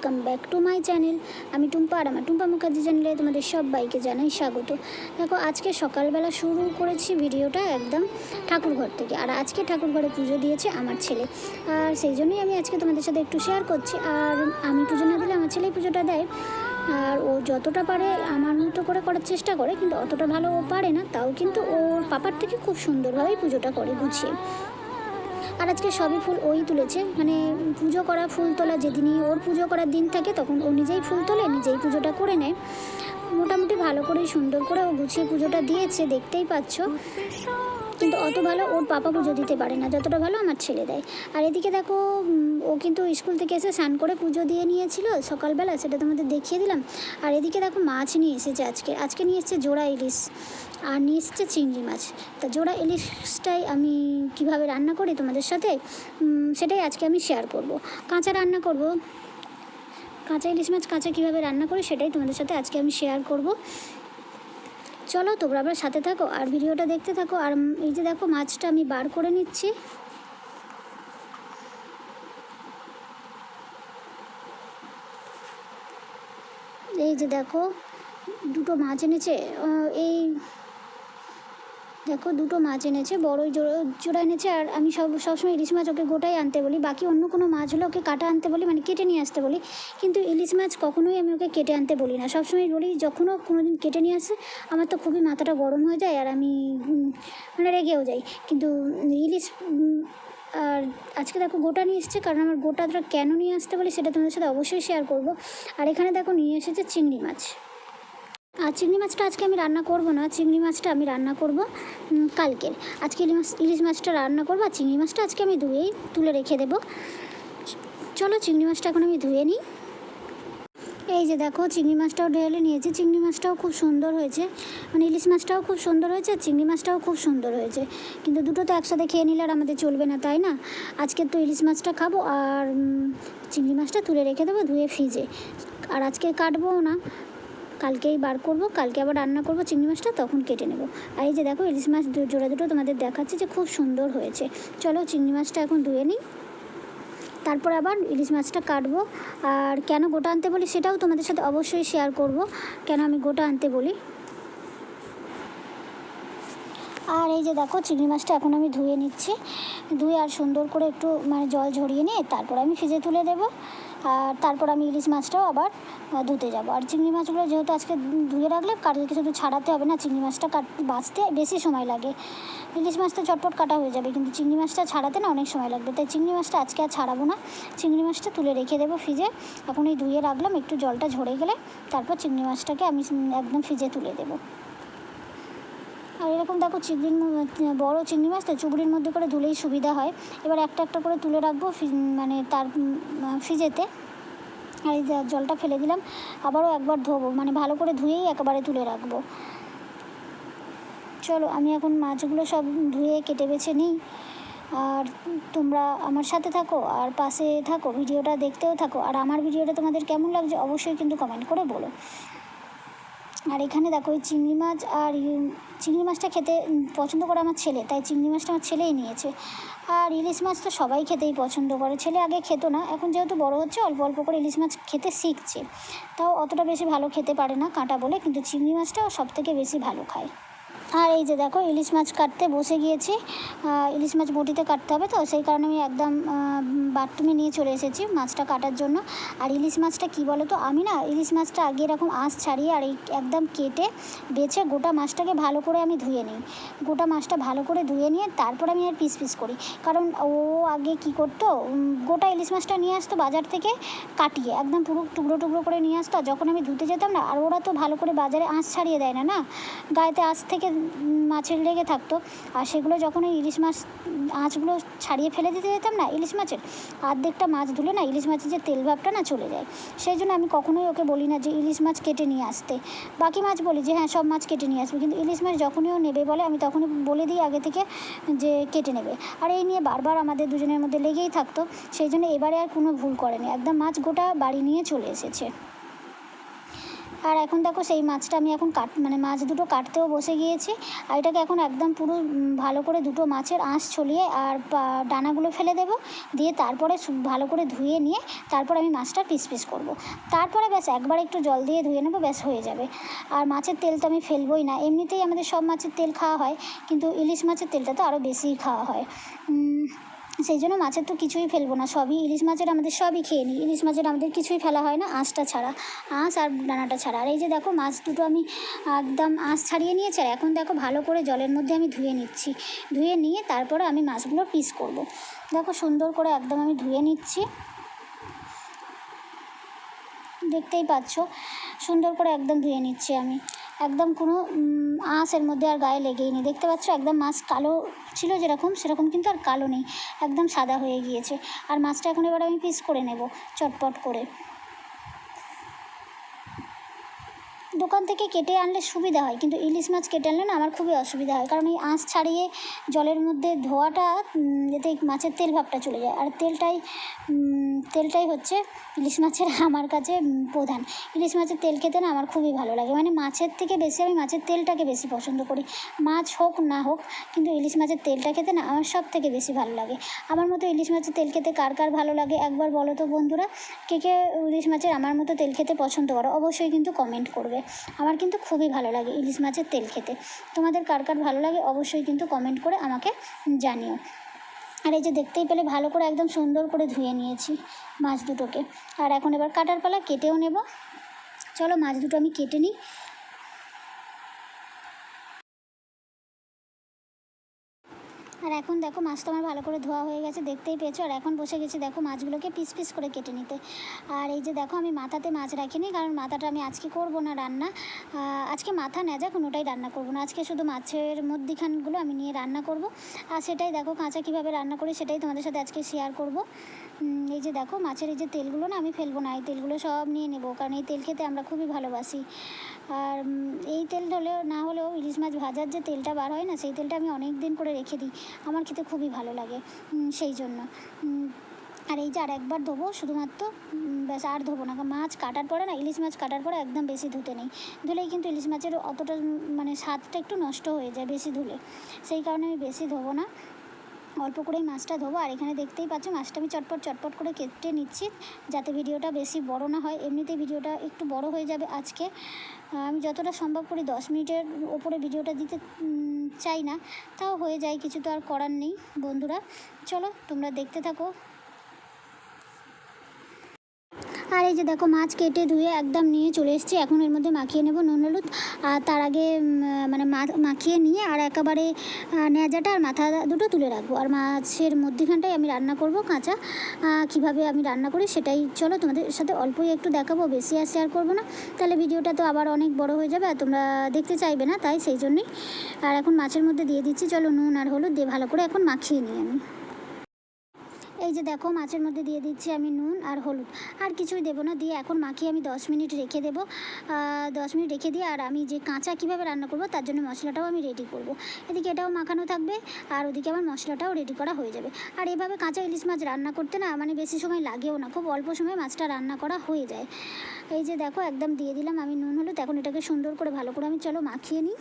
Welcome back to my channel আমি টুম্পা আর আমার টুম্পা মুখার্জি চ্যানেলে তোমাদের সবাইকে জানাই স্বাগত। দেখো, আজকে সকালবেলা শুরু করেছি ভিডিওটা একদম ঠাকুরঘর থেকে। আর আজকে ঠাকুরঘরে পুজো দিয়েছে আমার ছেলে। আর সেই জন্যই আমি আজকে তোমাদের সাথে একটু শেয়ার করছি। আর আমি পুজো না দিলে আমার ছেলেই পুজোটা দেয়। আর ও যতটা পারে আমার মতো করে করার চেষ্টা করে, কিন্তু অতটা ভালো ও পারে না। তাও কিন্তু ওর পাপার থেকে খুব সুন্দরভাবেই পুজোটা করে গুছিয়ে। আর আজকে সবই ফুল ওই তুলেছে। মানে পুজো করা ফুল তোলা যেদিনই ওর পুজো করার দিন থাকে, তখন ও নিজেই ফুল তোলে, নিজেই পুজোটা করে নেয়। মোটামুটি ভালো করে সুন্দর করে ও গুছিয়ে পুজোটা দিয়েছে, দেখতেই পাচ্ছ। কিন্তু অত ভালো ওর পাপা পুজো দিতে পারে না, যতটা ভালো আমার ছেলে দেয়। আর এদিকে দেখো ও কিন্তু স্কুল থেকে এসে স্নান করে পুজো দিয়ে নিয়েছিল, সকালবেলা সেটা তোমাদের দেখিয়ে দিলাম। আর এদিকে দেখো মাছ নিয়ে এসেছে আজকে আজকে নিয়ে এসেছে জোড়া ইলিশ, আর নিয়ে এসেছে চিংড়ি মাছ। তা জোড়া ইলিশটাই আমি কীভাবে রান্না করি তোমাদের সাথে? সেটাই আজকে আমি শেয়ার করব। কাঁচা রান্না করব। কাঁচা ইলিশ মাছ কাঁচা কীভাবে রান্না করি সেটাই তোমাদের সাথে আজকে আমি শেয়ার করব। চলো তোমরা আবার সাথে থাকো আর ভিডিওটা দেখতে থাকো। আর এই যে দেখো, মাছটা আমি বার করে নিচ্ছি। এই যে দেখো, দুটো মাছ এনেছে। এই দেখো, দুটো মাছ এনেছে, বড়ই জোড়া জোড়া এনেছে, আর আমি সব সবসময় ইলিশ মাছ ওকে গোটাই আনতে বলি। বাকি অন্য কোনো মাছ হলে ওকে কাটা আনতে বলি মানে কেটে নিয়ে আসতে বলি। কিন্তু ইলিশ মাছ কখনোই আমি ওকে কেটে আনতে বলি না। সবসময় বলি যখনও কোনো দিন কেটে নিয়ে আসে, আমার তো খুবই মাথাটা গরম হয়ে যায়, আর আমি মানে রেগেও যাই। কিন্তু ইলিশ আর আজকে দেখো গোটা নিয়ে এসেছে, কারণ আমার গোটা গোটাটা কেন নিয়ে আসতে বলি সেটা তোমাদের সাথে অবশ্যই শেয়ার করব। আর এখানে দেখো নিয়ে এসেছে চিংড়ি মাছ। আর চিংড়ি মাছটা আজকে আমি রান্না করব না, চিংড়ি মাছটা আমি রান্না করব কালকের। আজকে ইলিশ মাছ, ইলিশ মাছটা রান্না করব আর চিংড়ি মাছটা আজকে আমি ধুয়েই তুলে রেখে দেবো। চলো চিংড়ি মাছটা এখন আমি ধুয়ে নিই। এই যে দেখো, চিংড়ি মাছটাও ঢেলে নিয়েছি। চিংড়ি মাছটাও খুব সুন্দর হয়েছে। মানে ইলিশ মাছটাও খুব সুন্দর হয়েছে, আর চিংড়ি মাছটাও খুব সুন্দর হয়েছে। কিন্তু দুটো তো একসাথে খেয়ে নিলে আর আমাদের চলবে না, তাই না? আজকে তো ইলিশ মাছটা খাব আর চিংড়ি মাছটা তুলে রেখে দেবো ধুয়ে ফ্রিজে। আর আজকে কাটবো না। কালকেই বার করব, কালকে আবার রান্না করব চিংড়ি মাছটা, তখন কেটে নেব। আর এই যে দেখো, ইলিশ মাছ জোড়া দুটো তোমাদের দেখাচ্ছে যে খুব সুন্দর হয়েছে। চলো চিংড়ি মাছটা এখন ধুয়ে নিই। তারপর আবার ইলিশ মাছটা কাটবো। আর কেন গোটা আনতে বলি সেটাও তোমাদের সাথে অবশ্যই শেয়ার করব। কেন আমি গোটা আনতে বলি? আর এই যে দেখো, চিংড়ি মাছটা এখন আমি ধুয়ে নিচ্ছি। ধুয়ে আর সুন্দর করে একটু মানে জল ঝরিয়ে নিয়ে তারপর আমি ফ্রিজে তুলে দেবো। আর তারপর আমি ইলিশ মাছটাও আবার ধুতে যাব। আর চিংড়ি মাছগুলো যেহেতু আজকে ধুয়ে রাখলে কাটতে শুধু ছাড়াতে হবে না, চিংড়ি মাছটা কাট বাঁচতে বেশি সময় লাগে। ইলিশ মাছটা চটপট কাটা হয়ে যাবে, কিন্তু চিংড়ি মাছটা ছাড়াতে না অনেক সময় লাগবে। তাই চিংড়ি মাছটা আজকে আর ছাড়াবো না। চিংড়ি মাছটা তুলে রেখে দেবো ফ্রিজে। এখন এই ধুয়ে রাখলাম, একটু জলটা ঝরে গেলে তারপর চিংড়ি মাছটাকে আমি একদম ফ্রিজে তুলে দেবো। আর এরকম দেখো চিংড়ির বড় চিংড়ি মাছ তো চুবড়ির মধ্যে করে ধুলেই সুবিধা হয়। এবার একটা একটা করে তুলে রাখব মানে তার ফ্রিজেতে। আর এই জলটা ফেলে দিলাম, আবারও একবার ধোবো মানে ভালো করে ধুয়েই একেবারে তুলে রাখব। চলো, আমি এখন মাছগুলো সব ধুয়ে কেটে বেছে নিই। আর তোমরা আমার সাথে থাকো, আর পাশে থাকো, ভিডিওটা দেখতেও থাকো। আর আমার ভিডিওটা তোমাদের কেমন লাগছে অবশ্যই কিন্তু কমেন্ট করে বলো। আর এখানে দেখো ওই চিংড়ি মাছ আর চিংড়ি মাছটা খেতে পছন্দ করে আমার ছেলে, তাই চিংড়ি মাছটা আমার ছেলেই নিয়েছে। আর ইলিশ মাছ তো সবাই খেতেই পছন্দ করে। ছেলে আগে খেতো না, এখন যেহেতু বড় হচ্ছে, অল্প অল্প করে ইলিশ মাছ খেতে শিখছে। তাও অতটা বেশি ভালো খেতে পারে না কাঁটা বলে, কিন্তু চিংড়ি মাছটাও সব থেকে বেশি ভালো খায়। আর এই যে দেখো, ইলিশ মাছ কাটতে বসে গিয়েছি। ইলিশ মাছ বটিতে কাটতে হবে তো, সেই কারণে আমি একদম বাথরুমে নিয়ে চলে এসেছি মাছটা কাটার জন্য। আর ইলিশ মাছটা কি বলো তো আমি না ইলিশ মাছটা আগে এরকম আঁশ ছাড়িয়ে আর একদম কেটে বেছে গোটা মাছটাকে ভালো করে আমি ধুয়ে নিই। গোটা মাছটা ভালো করে ধুয়ে নিয়ে তারপর আমি আর পিস পিস করি। কারণ ও আগে কি করতো গোটা ইলিশ মাছটা নিয়ে আসতো বাজার থেকে কাটিয়ে, একদম পুরো টুকরো টুকরো করে নিয়ে আসতো। যখন আমি ধুতে যেতাম না, আর ওরা তো ভালো করে বাজারে আঁশ ছাড়িয়ে দেয় না না? গায়েতে আঁশ থেকে মাছের লেগে থাকতো। আর সেগুলো যখন ওই ইলিশ মাছ, আঁচগুলো ছাড়িয়ে ফেলে দিতে যেতাম না, ইলিশ মাছের অর্ধেকটা মাছ ধুলে না ইলিশ মাছের যে তেল ভাবটা না চলে যায়। সেই জন্য আমি কখনোই ওকে বলি না যে ইলিশ মাছ কেটে নিয়ে আসতে। বাকি মাছ বলি যে হ্যাঁ সব মাছ কেটে নিয়ে আসবে। কিন্তু ইলিশ মাছ যখনই ও নেবে বলে, আমি তখনই বলে দিই আগে থেকে যে, কেটে নেবে। আর এই নিয়ে বারবার আমাদের দুজনের মধ্যে লেগেই থাকতো। সেই জন্য এবারে আর কোনো ভুল করেনি। একদম মাছ গোটা বাড়ি নিয়ে চলে এসেছে। আর এখন দেখো সেই মাছটা আমি এখন কাট মানে মাছ দুটো কাটতেও বসে গিয়েছি। আর এটাকে এখন একদম পুরো ভালো করে দুটো মাছের আঁশ ছড়িয়ে আর ডানাগুলো ফেলে দেবো। দিয়ে তারপরে ভালো করে ধুয়ে নিয়ে তারপর আমি মাছটা পিস পিস করব। তারপরে ব্যাস একবার একটু জল দিয়ে ধুয়ে নেব, ব্যাস হয়ে যাবে। আর মাছের তেল তো আমি ফেলবই না। এমনিতেই আমাদের সব মাছের তেল খাওয়া হয়, কিন্তু ইলিশ মাছের তেলটা তো আরও বেশিই খাওয়া হয়। সেই জন্য মাছের তো কিছুই ফেলব না, সবই ইলিশ মাছের আমাদের সবই খেয়ে নিই। ইলিশ মাছের আমাদের কিছুই ফেলা হয় না, আঁশটা ছাড়া, আঁশ আর ডানাটা ছাড়া। আর এই যে দেখো, মাছ দুটো আমি একদম আঁশ ছাড়িয়ে নিয়েছি, আর এখন দেখো ভালো করে জলের মধ্যে আমি ধুয়ে নিচ্ছি। ধুয়ে নিয়ে তারপরে আমি মাছগুলো পিস করব। দেখো সুন্দর করে একদম আমি ধুয়ে নিচ্ছি। দেখতেই পাচ্ছ, সুন্দর করে একদম ধুয়ে নিচ্ছি আমি। একদম কোনো আঁশের মধ্যে আর গায়ে লেগেই নেই। দেখতে পাচ্ছ একদম মাছ কালো ছিল যেরকম, সেরকম কিন্তু আর কালো নেই। একদম সাদা হয়ে গিয়েছে। আর মাছটা এখন এবার আমি পিস করে নেব, চটপট করে। দোকান থেকে কেটে আনলে সুবিধা হয়, কিন্তু ইলিশ মাছ কেটে আনলে না আমার খুবই অসুবিধা হয়। কারণ এই আঁশ ছাড়িয়ে জলের মধ্যে ধোয়াটা এতে মাছের তেল ভাবটা চলে যায়। আর তেলটাই তেলটাই হচ্ছে ইলিশ মাছের আমার কাছে প্রধান। ইলিশ মাছের তেল খেতে না আমার খুবই ভালো লাগে। মানে মাছের থেকে বেশি আমি মাছের তেলটাকে বেশি পছন্দ করি। মাছ হোক না হোক, কিন্তু ইলিশ মাছের তেলটা খেতে না আমার সব থেকে বেশি ভালো লাগে। আমার মতো ইলিশ মাছের তেল খেতে কার কার ভালো লাগে? একবার বলো তো বন্ধুরা, কে কে ইলিশ মাছের আমার মতো তেল খেতে পছন্দ করো? অবশ্যই কিন্তু কমেন্ট করবে। আমার কিন্তু খুবই ভালো লাগে ইলিশ মাছের তেল খেতে। তোমাদের কার কার ভালো লাগে অবশ্যই কিন্তু কমেন্ট করে আমাকে জানিও। আর এই যে দেখতেই পেলে ভালো করে একদম সুন্দর করে ধুয়ে নিয়েছি মাছ দুটোকে। আর এখন এবার কাটার পালা কেটেও নেব। চলো মাছ দুটো আমি কেটে নিই। আর এখন দেখো মাছটা আমার ভালো করে ধোয়া হয়ে গেছে, দেখতেই পেয়েছ? আর এখন বসে গেছি দেখো মাছগুলোকে পিস পিস করে কেটে নিতে। আর এই যে দেখো আমি মাথাতে মাছ রাখিনি, কারণ মাথাটা আমি আজকে করব না রান্না। আজকে মাথা নেজা, কোনোটাই রান্না করব না। আজকে শুধু মাছের মধ্যিখানগুলো আমি নিয়ে রান্না করব। আর সেটাই দেখো কাঁচা কীভাবে রান্না করি, সেটাই তোমাদের সাথে আজকে শেয়ার করব। এই যে দেখো মাছের এই যে তেলগুলো না আমি ফেলব না, এই তেলগুলো সব নিয়ে নেব, কারণ এই তেল খেতে আমরা খুবই ভালোবাসি। আর এই তেল হলেও, না হলেও ইলিশ মাছ ভাজার যে তেলটা বার হয় না, সেই তেলটা আমি অনেক দিন করে রেখে দিই। আমার খেতে খুবই ভালো লাগে সেই জন্য। আর এই যে আর একবার ধোবো, শুধুমাত্র ব্যাস আর ধোবো না মাছ কাটার পরে না, ইলিশ মাছ কাটার পরে একদম বেশি ধুতে নেই। ধুলেই কিন্তু ইলিশ মাছের অতটা মানে স্বাদটা একটু নষ্ট হয়ে যায় বেশি ধুলে। সেই কারণে আমি বেশি ধোবো না। অল্প করেই মাছটা ধোবো। আর এখানে দেখতেই পাচ্ছ, মাছটা আমি চটপট চটপট করে কেটে নিচ্ছি যাতে ভিডিওটা বেশি বড় না হয়। এমনিতেই ভিডিওটা একটু বড় হয়ে যাবে আজকে। আমি যতটা সম্ভব করি দশ মিনিটের ওপরে ভিডিওটা দিতে চাই না। তাও হয়ে যায়, কিছু তো আর করার নেই বন্ধুরা। চলো, তোমরা দেখতে থাকো। আর এই যে দেখো মাছ কেটে ধুয়ে একদম নিয়ে চলে এসেছি। এখন এর মধ্যে মাখিয়ে নেব নুন হলুদ। আর তার আগে মানে মাখিয়ে নিয়ে আর একেবারে আহ, ন্যাজাটা আর মাথা দুটো তুলে রাখব। আর মাছের মধ্যিখানটাই আমি রান্না করব কাঁচা। কীভাবে আমি রান্না করি সেটাই চলো তোমাদের সাথে অল্পই একটু দেখাবো বেশি আর শেয়ার করব না। তাহলে ভিডিওটা তো আবার অনেক বড় হয়ে যাবে আর তোমরা দেখতে চাইবে না তাই সেই জন্যই। আর এখন মাছের মধ্যে দিয়ে দিচ্ছি চলো নুন আর হলুদ দিয়ে ভালো করে এখন মাখিয়ে নিই আমি। এই যে দেখো, মাছের মধ্যে দিয়ে দিচ্ছি আমি নুন আর হলুদ। আর কিছুই দেবো না, দিয়ে এখন মাখিয়ে আমি দশ মিনিট রেখে দেবো। দশ মিনিট রেখে দিয়ে আর আমি যে কাঁচা কীভাবে রান্না করব, তার জন্য মশলাটাও আমি রেডি করব। এদিকে এটাও মাখানো থাকবে, আর ওদিকে আমার মশলাটাও রেডি করা হয়ে যাবে। আর এভাবে কাঁচা ইলিশ মাছ রান্না করতে না মানে বেশি সময় লাগেও না, খুব অল্প সময় মাছটা রান্না করা হয়ে যায়। এই যে দেখো, একদম দিয়ে দিলাম আমি নুন, হলুদ। এখন এটাকে সুন্দর করে ভালো করে আমি, চলো মাখিয়ে নিই।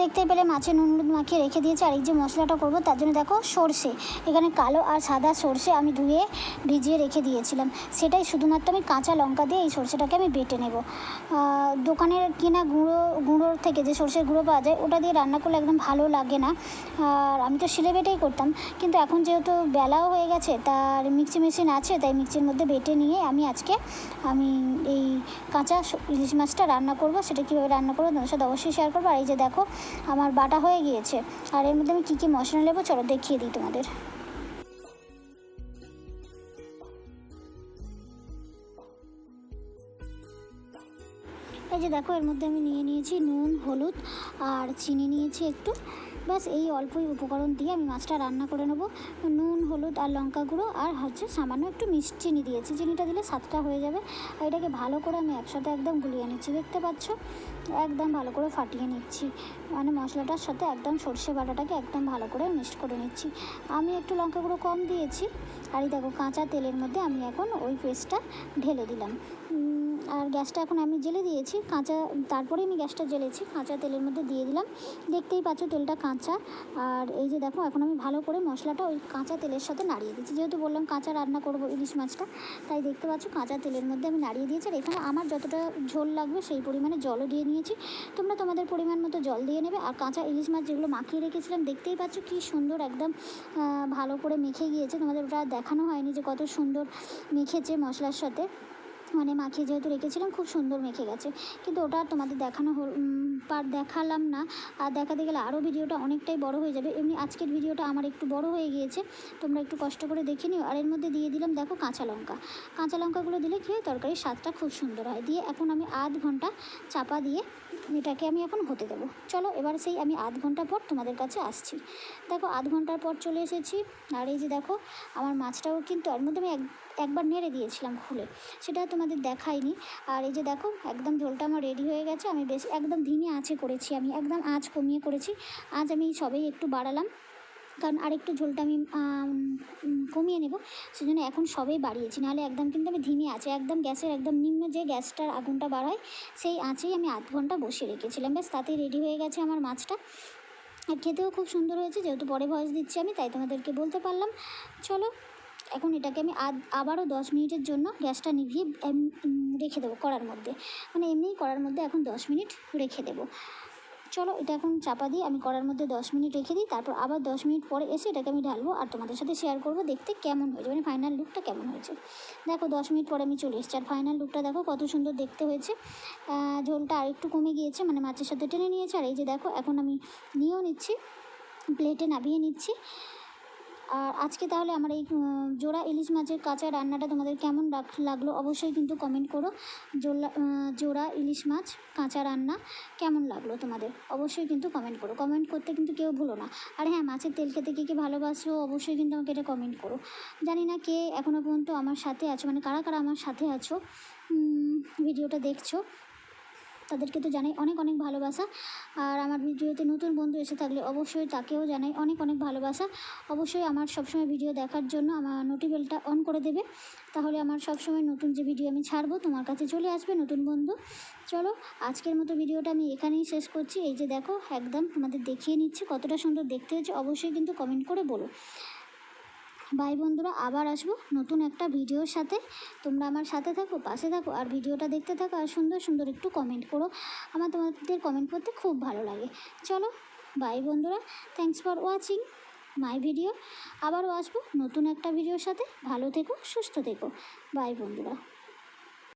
দেখতে পেলে মাছের নুন মাখিয়ে রেখে দিয়েছি। আর এই যে মশলাটা করব, তার জন্য দেখো সর্ষে। এখানে কালো আর সাদা সর্ষে আমি ধুয়ে ভিজিয়ে রেখে দিয়েছিলাম। সেটাই শুধুমাত্র আমি কাঁচা লঙ্কা দিয়ে এই সর্ষেটাকে আমি বেটে নেব। দোকানের কিনা গুঁড়ো, গুঁড়োর থেকে যে সর্ষের গুঁড়ো পাওয়া যায়, ওটা দিয়ে রান্না করলে একদম ভালো লাগে না। আর আমি তো শিলে বেটেই করতাম। কিন্তু এখন যেহেতু বেলাও হয়ে গেছে, তার মিক্সি মেশিন আছে, তাই মিক্সির মধ্যে বেটে নিয়ে আমি আজকে আমি এই কাঁচা ইলিশ মাছটা রান্না করব। সেটা কীভাবে রান্না করব তোমার সাথে অবশ্যই শেয়ার করব। আর এই যে দেখো আমার বাটা হয়ে গিয়েছে। আর এর মধ্যে আমি কী কী মশলা নেব চলো দেখিয়ে দিই তোমাদের। এই যে দেখো, এর মধ্যে আমি নিয়ে নিয়েছি নুন, হলুদ, আর চিনি নিয়েছি একটু। ব্যাস, এই অল্পই উপকরণ দিয়ে আমি মাছটা রান্না করে নেব। নুন, হলুদ আর লঙ্কা গুঁড়ো আর হচ্ছে সামান্য একটু মিষ্টি চিনি দিয়েছি। চিনিটা দিলে স্বাদটা হয়ে যাবে। আর এটাকে ভালো করে আমি একসাথে একদম গুলিয়ে নিচ্ছি। দেখতে পাচ্ছ? একদম ভালো করে ফাটিয়ে নিচ্ছি। মানে মশলাটার সাথে একদম সর্ষে বাটাটাকে একদম ভালো করে মিক্সড করে নিচ্ছি। আমি একটু লঙ্কা গুঁড়ো কম দিয়েছি। আর এই দেখো, কাঁচা তেলের মধ্যে আমি এখন ওই পেস্টটা ঢেলে দিলাম। আর গ্যাসটা এখন আমি জেলে দিয়েছি, কাঁচা, তারপরে আমি গ্যাসটা জ্বেলেছি কাঁচা তেলের মধ্যে দিয়ে দিলাম। দেখতেই পাচ্ছ তেলটা কাঁচা। আর এই যে দেখো, এখন আমি ভালো করে মশলাটা ওই কাঁচা তেলের সাথে নাড়িয়ে দিচ্ছি। যেহেতু বললাম কাঁচা রান্না করব ইলিশ মাছটা, তাই দেখতে পাচ্ছ কাঁচা তেলের মধ্যে আমি নাড়িয়ে দিয়েছি। আর এখানে আমার যতটা ঝোল লাগবে সেই পরিমাণে জলও দিয়ে নিয়েছি। তোমরা তোমাদের পরিমাণ মতো জল দিয়ে নেবে। আর কাঁচা ইলিশ মাছ যেগুলো মাখিয়ে রেখেছিলাম, দেখতেই পাচ্ছ কী সুন্দর একদম ভালো করে মেখে গিয়েছে। তোমাদের ওটা দেখানো হয়নি যে কত সুন্দর মেখেছে মশলার সাথে। মানে মাখিয়ে যেহেতু রেখেছিলাম, খুব সুন্দর মেখে গেছে। কিন্তু ওটা আর তোমাদের দেখানো হল পার দেখালাম না। আর দেখাতে গেলে আরও ভিডিওটা অনেকটাই বড় হয়ে যাবে। এমনি আজকের ভিডিওটা আমার একটু বড় হয়ে গিয়েছে। তোমরা একটু কষ্ট করে দেখে নিও। আর এর মধ্যে দিয়ে দিলাম, দেখো কাঁচা লঙ্কা। কাঁচা লঙ্কাগুলো দিলে খেয়ে তরকারির স্বাদটা খুব সুন্দর হয়। দিয়ে এখন আমি আধ ঘণ্টা চাপা দিয়ে এটাকে আমি এখন হতে দেবো। চলো এবার সেই আমি আধ ঘণ্টা পর তোমাদের কাছে আসছি। দেখো আধ ঘণ্টার পর চলে এসেছি। আর এই যে দেখো, আমার মাছটাও কিন্তু এর মধ্যে আমি এক, একবার নেড়ে দিয়েছিলাম খুলে। সেটা তোমাদের দেখাইনি। আর এই যে দেখো, একদম ঝোলটা আমার রেডি হয়ে গেছে। আমি বেশ একদম ধিমে আঁচে করেছি। আমি একদম আঁচ কমিয়ে করেছি। আজ আমি সবেই একটু বাড়ালাম। কারণ আরেকটু ঝোলটা আমি কমিয়ে নেব। সেজন্য এখন সবেই বাড়িয়েছি। নাহলে একদম কিন্তু আমি ধিমে আছে একদম গ্যাসের একদম নিম্ন যে গ্যাসটার আগুনটা বাড়ায় সেই আঁচেই আমি আধ ঘণ্টা বসিয়ে রেখেছিলাম। ব্যাস, তাতেই রেডি হয়ে গেছে আমার মাছটা। আর খেতেও খুব সুন্দর হয়েছে। যেহেতু পরে ভয়েস দিচ্ছি আমি, তাই তোমাদেরকে বলতে পারলাম। চলো এখন এটাকে আমি আবারও দশ মিনিটের জন্য গ্যাসটা নিভিয়ে রেখে দেবো কড়ার মধ্যে। মানে এমনিই কড়ার মধ্যে এখন দশ মিনিট রেখে দেবো। চলো এটা এখন চাপা দিয়ে আমি কড়ার মধ্যে দশ মিনিট রেখে দিই, তারপর আবার দশ মিনিট পরে এসে এটাকে আমি ঢালবো আর তোমাদের সাথে শেয়ার করব দেখতে কেমন হয়েছে মানে ফাইনাল লুকটা কেমন হয়েছে। দেখো দশ মিনিট পরে আমি চলে এসেছি আর ফাইনাল লুকটা দেখো কত সুন্দর দেখতে হয়েছে। ঝোলটা আরেকটু কমে গিয়েছে মানে মাছের সাথে টেনে নিয়েছে। আর এই যে দেখো, এখন আমি নিয়েও নিচ্ছি প্লেটে নামিয়ে নিচ্ছি। আর আজকে তাহলে আমার এই জোড়া ইলিশ মাছের কাঁচা রান্নাটা তোমাদের কেমন লাগ- লাগল অবশ্যই কিন্তু কমেন্ট করো। জোলা জোড়া ইলিশ মাছ কাঁচা রান্না কেমন লাগল তোমাদের অবশ্যই কিন্তু কমেন্ট করো। কমেন্ট করতে কিন্তু কেউ ভুলো না। আর হ্যাঁ মাছের তেল খেতে কে কে ভালোবাসো অবশ্যই কিন্তু আমাকে এটা কমেন্ট করো। জানি না কে এখনও পর্যন্ত আমার সাথে আছো মানে কারা কারা আমার সাথে আছো ভিডিওটা দেখছ। তাদেরকে তো জানাই অনেক অনেক ভালোবাসা। আর আমার ভিডিওতে নতুন বন্ধু এসে থাকলে অবশ্যই তাকেও জানাই অনেক অনেক ভালোবাসা। অবশ্যই আমার সবসময় ভিডিও দেখার জন্য আমার নোটিবেলটা অন করে দেবে। তাহলে আমার সবসময় নতুন যে ভিডিও আমি ছাড়বো, তোমার কাছে চলে আসবে নতুন বন্ধু। চলো, আজকের মতো ভিডিওটা আমি এখানেই শেষ করছি। এই যে দেখো, একদম তোমাদের দেখিয়ে নিচ্ছি কতটা সুন্দর দেখতে হয়েছে। অবশ্যই কিন্তু কমেন্ট করে বলো। বাই বন্ধুরা, আবার আসব নতুন একটা ভিডিওর সাথে। তোমরা আমার সাথে থাকো, পাশে থাকো, আর ভিডিওটা দেখতে থাকো, আর সুন্দর সুন্দর একটু কমেন্ট করো। আমার তোমাদের কমেন্ট করতে খুব ভালো লাগে। চলো বাই বন্ধুরা thanks for watching my video আবারও আসব নতুন একটা ভিডিওর সাথে। ভালো থেকো, সুস্থ থেকো। বাই বন্ধুরা।